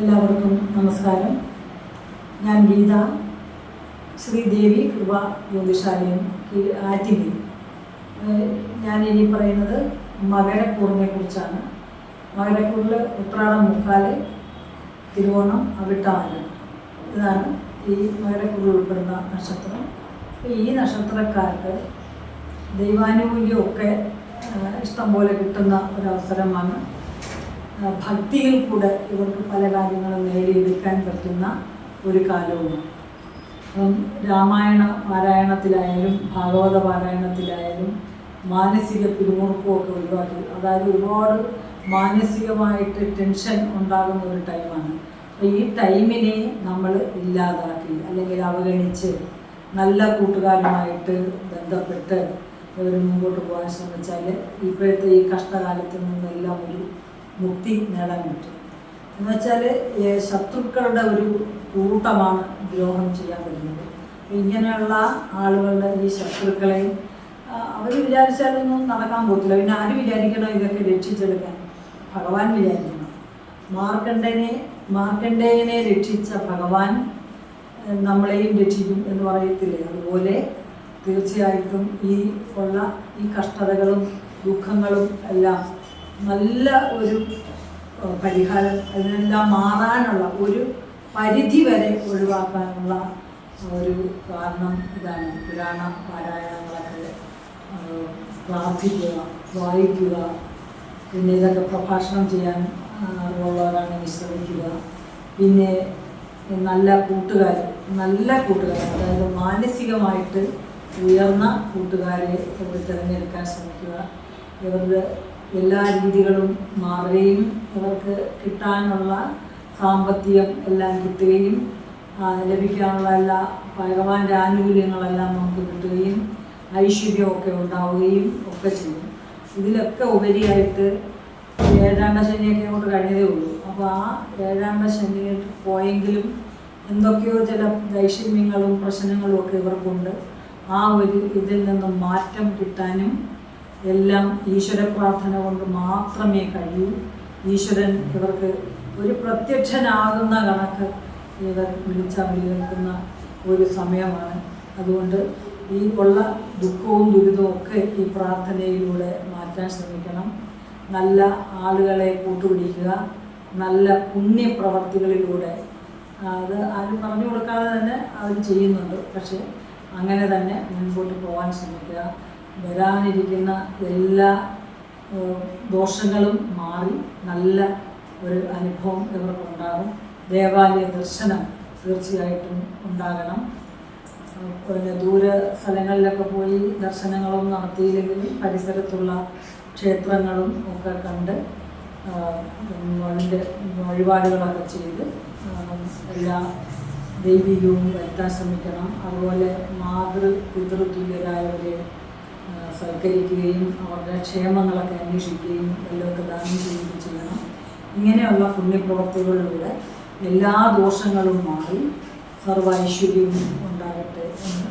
എല്ലാവർക്കും നമസ്കാരം. ഞാൻ ഗീത ശ്രീദേവി കൃപ യോഗശാലയും ആറ്റിങ്ങി ഞാൻ ഇനി പറയുന്നത് മകരക്കൂറിനെ കുറിച്ചാണ്. മകരക്കൂറിൽ ഉത്രാടം മുക്കാൽ തിരുവോണം അവിട്ടാൽ. ഇതാണ് ഈ മകരക്കൂറിൽ ഉൾപ്പെടുന്ന നക്ഷത്രം. ഈ നക്ഷത്രക്കാർക്ക് ദൈവാനുകൂല്യമൊക്കെ ഇഷ്ടം പോലെ കിട്ടുന്ന ഒരവസരമാണ് ഭക്തിയിൽ കൂടെ ഇവർക്ക് പല കാര്യങ്ങളും നേടിയെടുക്കാൻ പറ്റുന്ന ഒരു കാലവും. അപ്പം രാമായണ പാരായണത്തിലായാലും ഭാഗവത പാരായണത്തിലായാലും മാനസിക പിരിമുറുക്കമൊക്കെ ഒഴിവാക്കി. അതായത് ഒരുപാട് മാനസികമായിട്ട് ടെൻഷൻ ഉണ്ടാകുന്ന ഒരു ടൈമാണ്. അപ്പോൾ ഈ ടൈമിനെ നമ്മൾ ഇല്ലാതാക്കി അല്ലെങ്കിൽ അവഗണിച്ച് നല്ല കൂട്ടുകാരുമായിട്ട് ബന്ധപ്പെട്ട് ഇവർ മുമ്പോട്ട് പോകാൻ ശ്രമിച്ചാൽ ഇപ്പോഴത്തെ ഈ കഷ്ടകാലത്തിൽ നിന്നെല്ലാം ഒരു മുക്തി നേടാൻ പറ്റും. എന്നുവെച്ചാൽ ശത്രുക്കളുടെ ഒരു കൂട്ടമാണ് ദ്രോഹം ചെയ്യാൻ പറ്റുന്നത്. ഇങ്ങനെയുള്ള ആളുകളുടെ ഈ ശത്രുക്കളെ അവർ വിചാരിച്ചാലൊന്നും നടക്കാൻ പോകത്തില്ല. പിന്നെ ആര് വിചാരിക്കണം ഇതൊക്കെ രക്ഷിച്ചെടുക്കാൻ? ഭഗവാൻ വിചാരിക്കണം. മാർക്കണ്ഡനെ മാർക്കണ്ഡേയനെ രക്ഷിച്ച ഭഗവാൻ നമ്മളെയും രക്ഷിക്കും എന്ന് പറയത്തില്ലേ? അതുപോലെ തീർച്ചയായിട്ടും ഈ ഉള്ള ഈ കഷ്ടതകളും ദുഃഖങ്ങളും എല്ലാം നല്ല ഒരു പരിഹാരം അതിനെല്ലാം മാറാനുള്ള ഒരു പരിധി വരെ ഒഴിവാക്കാനുള്ള ഒരു കാരണം ഇതാണ്. പുരാണ പാരായണങ്ങളൊക്കെ പ്രാർത്ഥിക്കുക വായിക്കുക പിന്നെ ഇതൊക്കെ പ്രഭാഷണം ചെയ്യാൻ ഉള്ളവരാണെങ്കിൽ ശ്രമിക്കുക. പിന്നെ നല്ല കൂട്ടുകാർ നല്ല കൂട്ടുകാർ അതായത് മാനസികമായിട്ട് ഉയർന്ന കൂട്ടുകാരെ തിരഞ്ഞെടുക്കാൻ ശ്രമിക്കുക. ഇവരുടെ എല്ലാ രീതികളും മാറുകയും അവർക്ക് കിട്ടാനുള്ള സാമ്പത്തികം എല്ലാം കിട്ടുകയും ലഭിക്കാനുള്ള എല്ലാ ഭഗവാന്റെ ആനുകൂല്യങ്ങളെല്ലാം നമുക്ക് കിട്ടുകയും ഐശ്വര്യമൊക്കെ ഉണ്ടാവുകയും ഒക്കെ ചെയ്യും. ഇതിലൊക്കെ ഉപരിയായിട്ട് ഏഴാണ്ട ശനിയൊക്കെ അങ്ങോട്ട് കഴിഞ്ഞതേ ഉള്ളൂ. അപ്പോൾ ആ ഏഴാണ്ട ശനി പോയെങ്കിലും എന്തൊക്കെയോ ചില ദൈഷമ്യങ്ങളും പ്രശ്നങ്ങളും ഒക്കെ ഇവർക്കുണ്ട്. ആ ഒരു ഇതിൽ നിന്നും മാറ്റം കിട്ടാനും എല്ലാം ഈശ്വര പ്രാർത്ഥന കൊണ്ട് മാത്രമേ കഴിയൂ. ഈശ്വരൻ ഇവർക്ക് ഒരു പ്രത്യക്ഷനാകുന്ന കണക്ക് ഇവർ വിളിച്ചാൽ വിളിക്കുന്ന ഒരു സമയമാണ്. അതുകൊണ്ട് ഈ ഉള്ള ദുഃഖവും ദുരിതവും ഒക്കെ ഈ പ്രാർത്ഥനയിലൂടെ മാറ്റാൻ ശ്രമിക്കണം. നല്ല ആളുകളെ കൂട്ടുപിടിക്കുക. നല്ല പുണ്യപ്രവർത്തികളിലൂടെ. അത് ആരും പറഞ്ഞു കൊടുക്കാതെ തന്നെ അവർ ചെയ്യുന്നുണ്ട്. പക്ഷേ അങ്ങനെ തന്നെ മുൻപോട്ട് പോകാൻ ശ്രമിക്കുക. വരാനിരിക്കുന്ന എല്ലാ ദോഷങ്ങളും മാറി നല്ല ഒരു അനുഭവം ഇവർക്കുണ്ടാകും. ദേവാലയ ദർശനം തീർച്ചയായിട്ടും ഉണ്ടാകണം. പിന്നെ ദൂര സ്ഥലങ്ങളിലൊക്കെ പോയി ദർശനങ്ങളും നടത്തിയില്ലെങ്കിലും പരിസരത്തുള്ള ക്ഷേത്രങ്ങളും ഒക്കെ കണ്ട് അതിന്റെ വഴിപാടുകളൊക്കെ ചെയ്ത് എല്ലാ ദൈവികവും വരുത്താൻ ശ്രമിക്കണം. അതുപോലെ മാതൃ പിതൃതുല്യരായവരെ സൽക്കരിക്കുകയും അവരുടെ ക്ഷേമങ്ങളൊക്കെ അന്വേഷിക്കുകയും എല്ലാവർക്കും ദാനം ചെയ്യുകയും ചെയ്യണം. ഇങ്ങനെയുള്ള പുണ്യപ്രവർത്തികളിലൂടെ എല്ലാ ദോഷങ്ങളും മാറി സർവ ഐശ്വര്യവും ഉണ്ടാകട്ടെ എന്ന്